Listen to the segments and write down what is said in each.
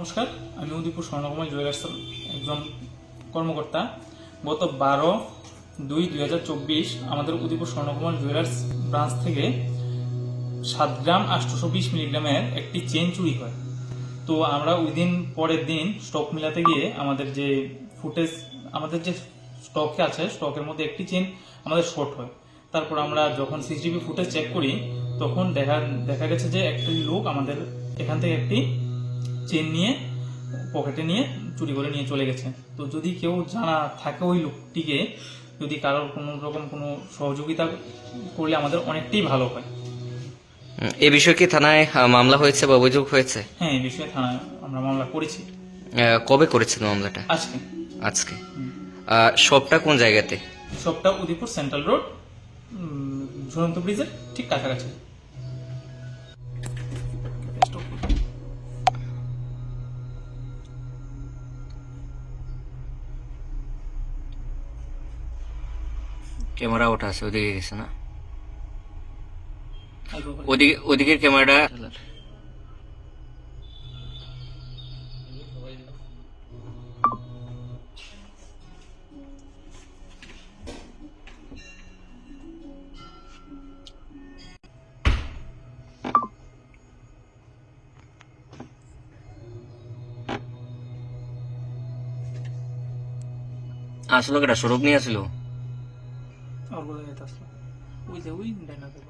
নমস্কার, আমি উদয়পুর স্বর্ণকুমার জুয়েলার্স একজন কর্মকর্তা। গত বারো দুই দুই আমাদের উদয়পুর স্বর্ণকুমার জুয়েলার্স ব্রাঞ্চ থেকে সাত গ্রাম আটশোশো বিশ মিলিগ্রামের একটি চেন চুরি হয়। তো আমরা ওই দিন পরের দিন স্টক মিলাতে গিয়ে আমাদের যে ফুটেজ, আমাদের যে স্টকে আছে, স্টকের মধ্যে একটি চেন আমাদের শর্ট হয়। তারপর আমরা যখন সিসিটিভি ফুটেজ চেক করি, তখন দেখা দেখা গেছে যে একটি লোক আমাদের এখান থেকে একটি চেন নিয়ে পকেটে নিয়ে চুরি করে নিয়ে চলে গেছে। তো যদি কেউ জানা থাকে ওই লোকটিকে যদি কারোর কোনো রকম কোনো সহযোগিতা করলে আমাদের অনেকটাই ভালো হয়। এ বিষয়ে কি থানায় মামলা হয়েছে বা অভিযোগ হয়েছে? হ্যাঁ এই বিষয়ে থানায় আমরা মামলা করেছি। কবে করেছেন মামলাটা? আজকে। আজকে। শপটা কোন জায়গাতে? সবটা উদয়পুর সেন্ট্রাল রোড ঝুলন্ত ব্রিজের ঠিক কাছাকাছি। ক্যামেরা ওটা আছে ওদিকে গেছে না? ওদিকে ওদিকের ক্যামেরাটা আসলো কেটা? সৌরভ নিয়ে আসলো? বোধ হয় আসলো। ওই যে ওই ডাইনাতে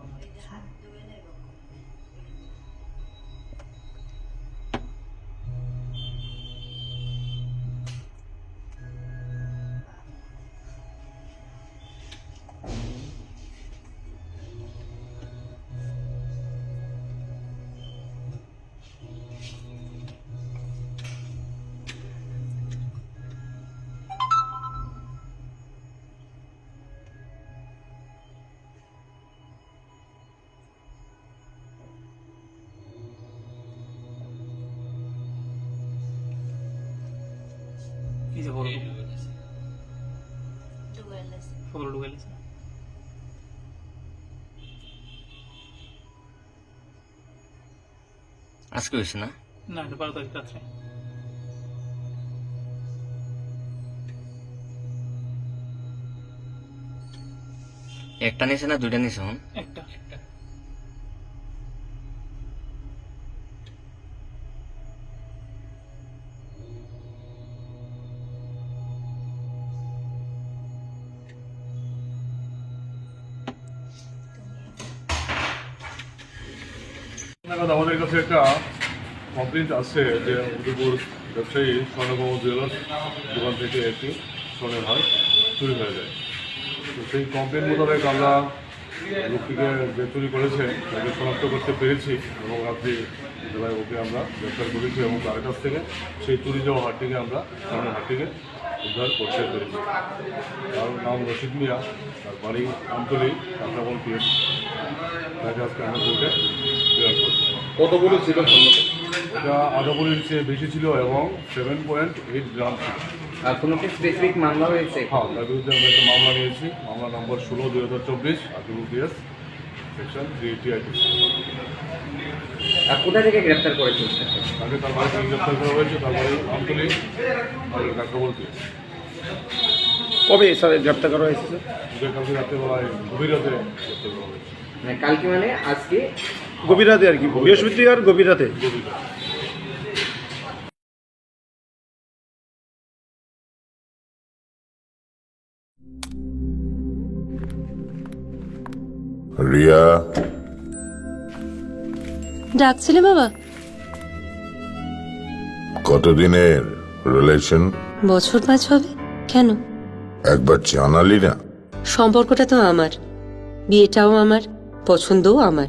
কি যে বড় ফটো ঢুকে গেছে আজকে হয়েছে না? না এটা বারো তারিখ রাত্রে। একটা নিয়েছে না দুইটা নিয়েছে হন একটা একটা। নাগাদ আমাদের কাছে একটা কমপ্লেন্ট আছে যে উদয়পুর ব্যবসায়ী স্বর্ণকম জুয়েলার্স দোকান থেকে একটি স্বর্ণের হার চুরি হয়ে যায়। তো সেই কমপ্লেন মোতাবেক আমরা লোকটিকে যে চুরি করেছে তাকে শনাক্ত করতে পেরেছি এবং রাত্রি বেলায় ওকে আমরা গ্রেপ্তার করেছি এবং তার কাছ থেকে সেই চুরি যাওয়া হারটিকে আমরা স্বর্ণের হারটিকে উদ্ধার করতে পেরেছি। তার নাম রশিদ মিয়া, তার বাড়ি আমতলি কাঁচাবল পিএস। তাকে আজকে আমরা কোর্টে প্রেয়ার করছি। কতগুলো ছিল এটা আদাবলির চেয়ে বেশি ছিল এবং সেভেন পয়েন্ট এইট গ্রাম ছিল। আর কোনো কি স্পেসিফিক মামলা হয়েছে হ্যাঁ তার বিরুদ্ধে আমরা একটা মামলা নিয়েছি। মামলা নম্বর ষোলো দুই হাজার চব্বিশ আকিবুপিএস সেকশন থ্রি এইটি আইটি আর কোথা থেকে গ্রেপ্তার করেছিল তাকে তার বাড়ি থেকে গ্রেপ্তার করা হয়েছে তার বাড়ি আমতলি আর কাকরাবল পিএস কবে স্যার গ্রেপ্তার করা হয়েছে স্যার? ওদের কালকে রাত্রেবেলায় গভীর রাতে গ্রেপ্তার করা হয়েছে। মানে কালকে মানে আজকে গভীর রাতে আর কি বৃহস্পতিবার গভীর রাতে রিয়া? ডাকছিলে বাবা? কতদিনের রিলেশন বছর পাঁচ হবে কেন? একবার জানালি না? সম্পর্কটা তো আমার বিয়েটাও আমার পছন্দও আমার।